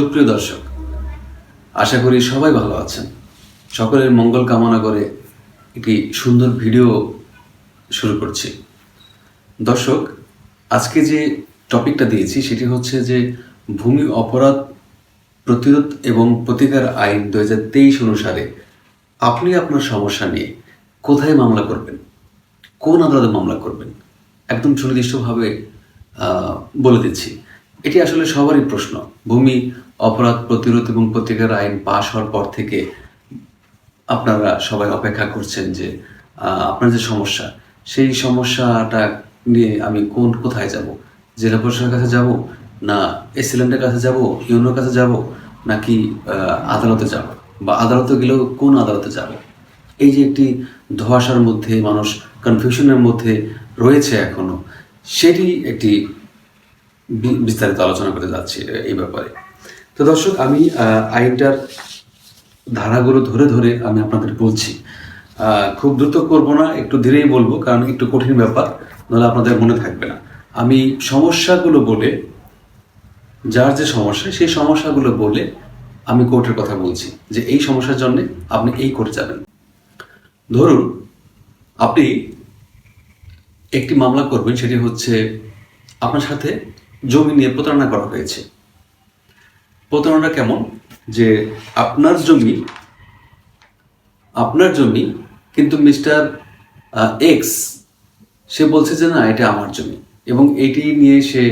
সুপ্রিয় দর্শক, আশা করি সবাই ভালো আছেন। সকলের মঙ্গল কামনা করে একটি সুন্দর ভিডিও শুরু করছি। দর্শক, আজকে যে টপিকটা দিয়েছি সেটি হচ্ছে যে ভূমি অপরাধ প্রতিরোধ এবং প্রতিকার আইন দু হাজার তেইশ অনুসারে আপনি আপনার সমস্যা নিয়ে কোথায় মামলা করবেন? কোন আদালতে মামলা করবেন? একদম সুনির্দিষ্টভাবে বলে দিচ্ছি। এটি আসলে সবারই প্রশ্ন। ভূমি অপরাধ প্রতিরোধ এবং প্রতিকার আইন পাশ হওয়ার পর থেকে আপনারা সবাই অপেক্ষা করছেন যে আপনার যে সমস্যা, সেই সমস্যাটা নিয়ে আমি কোন কোথায় যাব? জেলা প্রশাসনের কাছে যাব? না এসিলেন্টের কাছে যাব? ইউনোর কাছে যাব? নাকি আদালতে যাব? বা আদালতে গেলেও কোন আদালতে যাব? এই যে একটি ধোঁয়াশার মধ্যে মানুষ কনফিউশনের মধ্যে রয়েছে এখনও, সেটি একটি বিস্তারিত আলোচনা করতে যাচ্ছি এই ব্যাপারে। তো দর্শক, আমি আইনটার ধারাগুলো ধরে ধরে আমি আপনাদের বলছি। খুব দ্রুত করব না, একটু ধীরেই বলব, কারণ একটু কঠিন ব্যাপার, নাহলে আপনাদের মনে থাকবে না। আমি সমস্যাগুলো বলে, যার যে সমস্যা, সেই সমস্যাগুলো বলে আমি কোর্টের কথা বলছি, যে এই সমস্যার জন্য আপনি এই কোর্টে যাবেন। ধরুন, আপনি একটি মামলা করবেন, সেটি হচ্ছে আপনার সাথে জমি নিয়ে প্রতারণা করা হয়েছে। প্রতারণা কেমন? যে আপনার জমি আপনার জমি কিন্তু মিস্টার এক্স সে বলছে যে না, এটা আমার জমি। এবং এটি নিয়ে সে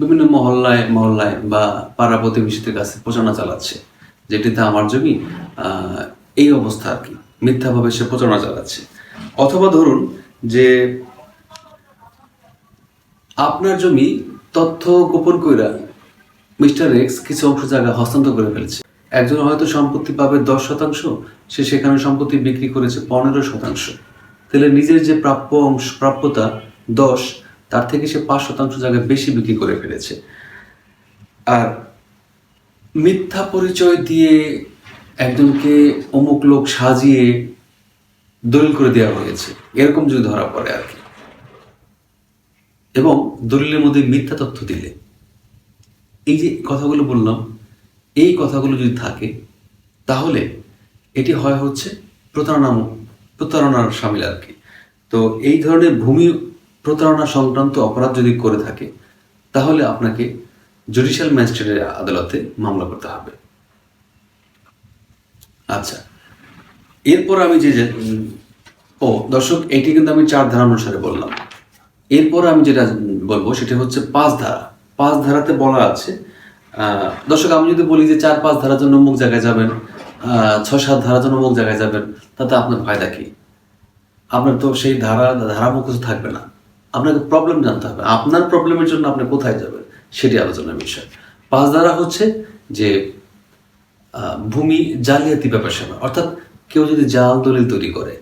বিভিন্ন মহল্লায় মহল্লায় বা পাড়া প্রতিবেশীদের কাছে প্রচারণা চালাচ্ছে যেটিতে আমার জমি এই অবস্থা আর কি। মিথ্যাভাবে সে প্রচারণা চালাচ্ছে। অথবা ধরুন যে আপনার জমি তথ্য গোপন কইরা মিস্টার এক্স কিছু অংশ জায়গা হস্তান্তর করে ফেলেছে। একজন হয়তো সম্পত্তি পাবে দশ শতাংশ, সে সেখানে সম্পত্তি বিক্রি করেছে পনেরো শতাংশ। তাহলে নিজের যে প্রাপ্য অংশ, প্রাপ্যতা দশ, তার থেকে সে পাঁচ শতাংশ জায়গায় বেশি বিক্রি করে ফেলেছে। আর মিথ্যা পরিচয় দিয়ে একজনকে অমুক লোক সাজিয়ে দলিল করে দেওয়া হয়েছে, এরকম যদি ধরা পড়ে আর কি। এবং দলিলের মধ্যে মিথ্যা তথ্য দিলে। এই যে কথাগুলো বললাম, এই কথাগুলো যদি থাকে, তাহলে এটি হয় হচ্ছে প্রতারণা প্রতারণার সামিল আর কি তো এই ধরনের ভূমি প্রতারণা সংক্রান্ত অপরাধ যদি করে থাকে, তাহলে আপনাকে জুডিশিয়াল ম্যাজিস্ট্রেটের আদালতে মামলা করতে হবে। আচ্ছা এরপর আমি যে ও, দর্শক, এটি কিন্তু আমি চার ধারা অনুসারে বললাম। এরপর আমি যেটা বলব, সেটা হচ্ছে পাঁচ ধারা। পাঁচ ধারাতে বলা আছে। দর্শক, আমি যদি বলি যে চার পাঁচ ধারার জন্য অমুক জায়গায় যাবেন ছয় সাত ধারার জন্য অমুক জায়গায় যাবেন, তাতে আপনার ফায়দা কি? আপনার তো সেই ধারা ধারা মুখস্থ থাকবে না। আপনাকে প্রবলেম জানতে হবে। আপনার প্রবলেমের জন্য আপনি কোথায় যাবেন সেটি আলোচনার বিষয়। পাঁচ ধারা হচ্ছে যে ভূমি জালিয়াতি ব্যাপার স্যাপার অর্থাৎ কেউ যদি জাল দলিল তৈরি করে,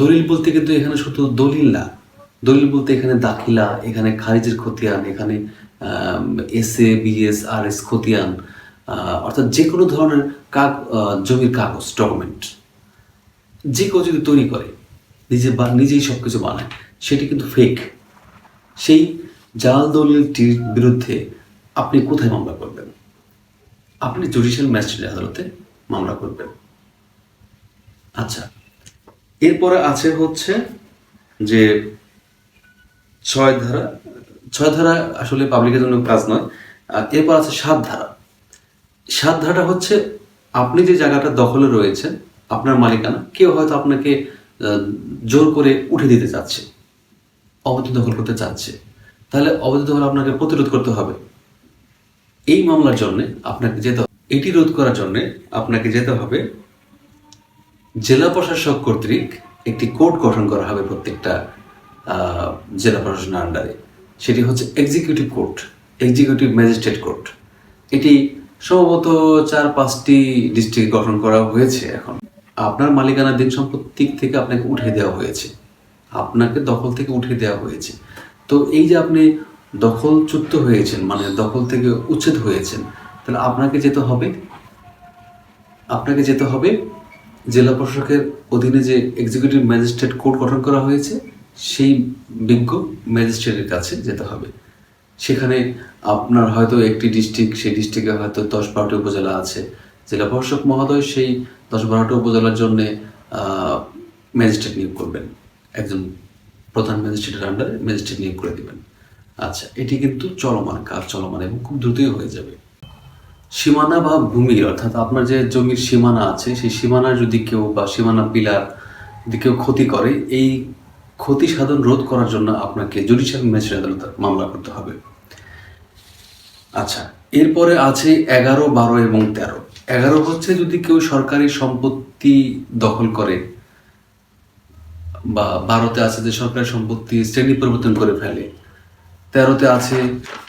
দলিল বলতে কিন্তু এখানে শুধু দলিল না দলিল বলতে এখানে দাখিলা, এখানে খারিজের খতিয়ান, এখানে S A BS R S খতিয়ান অর্থাৎ যে কোনো ধরনের কাগ জমির কাগজ ডকুমেন্ট যে কেউ যদি তৈরি করে, নিজে বা নিজেই সব কিছু বানায়, সেটি কিন্তু ফেক সেই জাল দলিলটির বিরুদ্ধে আপনি কোথায় মামলা করবেন? আপনি জুডিশিয়াল ম্যাজিস্ট্রেট আদালতে মামলা করবেন। আচ্ছা এরপরে আছে হচ্ছে যে ছয় ধারা ছয় ধারা আসলে পাবলিকের জন্য কাজ নয়। এরপর আছে সাত ধারা। সাত ধারাটা হচ্ছে আপনি যে জায়গাটা দখলে রয়েছেন আপনার মালিকানা, কেউ হয়তো আপনাকে জোর করে উঠে দিতে চাচ্ছে, অবৈধ দখল করতে চাচ্ছে। তাহলে অবৈধ দখল আপনাকে প্রতিরোধ করতে হবে। এই মামলার জন্য আপনাকে যেতে এটি রোধ করার জন্য আপনাকে যেতে হবে, জেলা প্রশাসক কর্তৃক একটি কোর্ট গঠন করা হবে প্রত্যেকটা জেলা প্রশাসনের আন্ডারে। সেটি হচ্ছে executive court executive magistrate court এটি সম্ভবত চার, পাঁচটি ডিস্ট্রিক্ট গঠন করা হয়েছে এখন। আপনার মালিকানার দিন সম্পত্তি থেকে আপনাকে উঠে দেওয়া হয়েছে। আপনাকে দখল থেকে উঠে দেওয়া হয়েছে। তো এই যে আপনি দখলচ্যুত হয়েছেন মানে দখল থেকে উচ্ছেদ হয়েছেন, তাহলে আপনাকে যেতে হবে, আপনাকে যেতে হবে জেলা প্রশাসকের অধীনে যে এক্সিকিউটিভ ম্যাজিস্ট্রেট কোর্ট গঠন করা হয়েছে সেই বিজ্ঞ ম্যাজিস্ট্রেটের কাছে যেতে হবে। সেখানে আপনার হয়তো একটি ডিস্ট্রিক্ট, সেই ডিস্ট্রিক্টে হয়তো দশ বারোটি উপজেলা আছে। জেলা প্রশাসক মহোদয় সেই দশ বারোটি উপজেলার জন্য ম্যাজিস্ট্রেট নিয়োগ করবেন। একজন প্রধান ম্যাজিস্ট্রেটের আন্ডারে ম্যাজিস্ট্রেট নিয়োগ করে দিবেন। আচ্ছা এটি কিন্তু চলমান কাজ, চলমান এবং খুব দ্রুতই হয়ে যাবে। সীমানা বা ভূমি অর্থাৎ আপনার যে জমির সীমানা আছে, সেই সীমানা যদি কেউ বা সীমানা পিলার যদি কেউ ক্ষতি করে, এই ক্ষতি সাধন রোধ করার জন্য আপনাকে জুডিশিয়াল ম্যাজিস্ট্রেট আদালতে মামলা করতে হবে। আচ্ছা এরপরে আছে এগারো, বারো এবং তেরো। এগারো হচ্ছে যদি কেউ সরকারি সম্পত্তি দখল করে বা বারোতে আছে যে সরকারি সম্পত্তি শ্রেণি পরিবর্তন করে ফেলে, তেরোতে আছে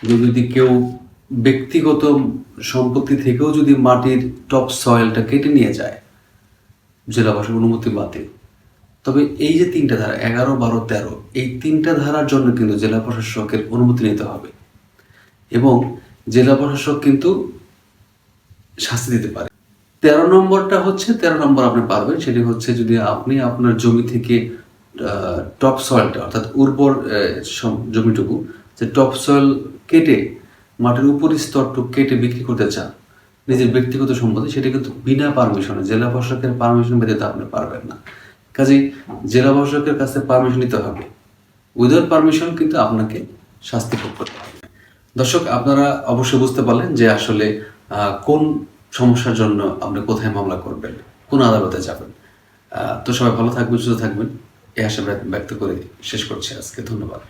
যে যদি কেউ ব্যক্তিগত সম্পত্তি থেকেও যদি মাটির টপ সয়েলটা কেটে নিয়ে যায় জেলা প্রশাসক অনুমতি বাতিল। তবে এই যে তিনটা ধারা, এগারো, বারো, তেরো, এই তিনটা ধারার জন্য কিন্তু জেলা প্রশাসকের অনুমতি নিতে হবে এবং জেলা প্রশাসক কিন্তু শাস্তি দিতে পারে। তেরো নম্বরটা হচ্ছে, তেরো নম্বর আপনি পারবেন, সেটি হচ্ছে যদি আপনি আপনার জমি থেকে টপ সয়েলটা, অর্থাৎ উর্বর জমিটুকু, যে টপ সয়েল কেটে, মাটির উপরি স্তরটুকু কেটে বিক্রি করতে চান, নিজের ব্যক্তিগত সম্পত্তি, সেটা কিন্তু বিনা পারমিশনে, জেলা প্রশাসকের পারমিশন ব্যতীত আপনি পারবেন না। কাজেই জেলা প্রশাসকের কাছে পারমিশন নিতে হবে। উইদাউট পারমিশন কিন্তু আপনাকে শাস্তি ভোগ করতে হবে। দর্শক, আপনারা অবশ্যই বুঝতে পারলেন যে আসলে কোন সমস্যার জন্য আপনি কোথায় মামলা করবেন, কোন আদালতে যাবেন। তো সবাই ভালো থাকবেন, সুস্থ থাকবেন। এই আশা ব্যক্ত করে শেষ করছি আজকে। ধন্যবাদ।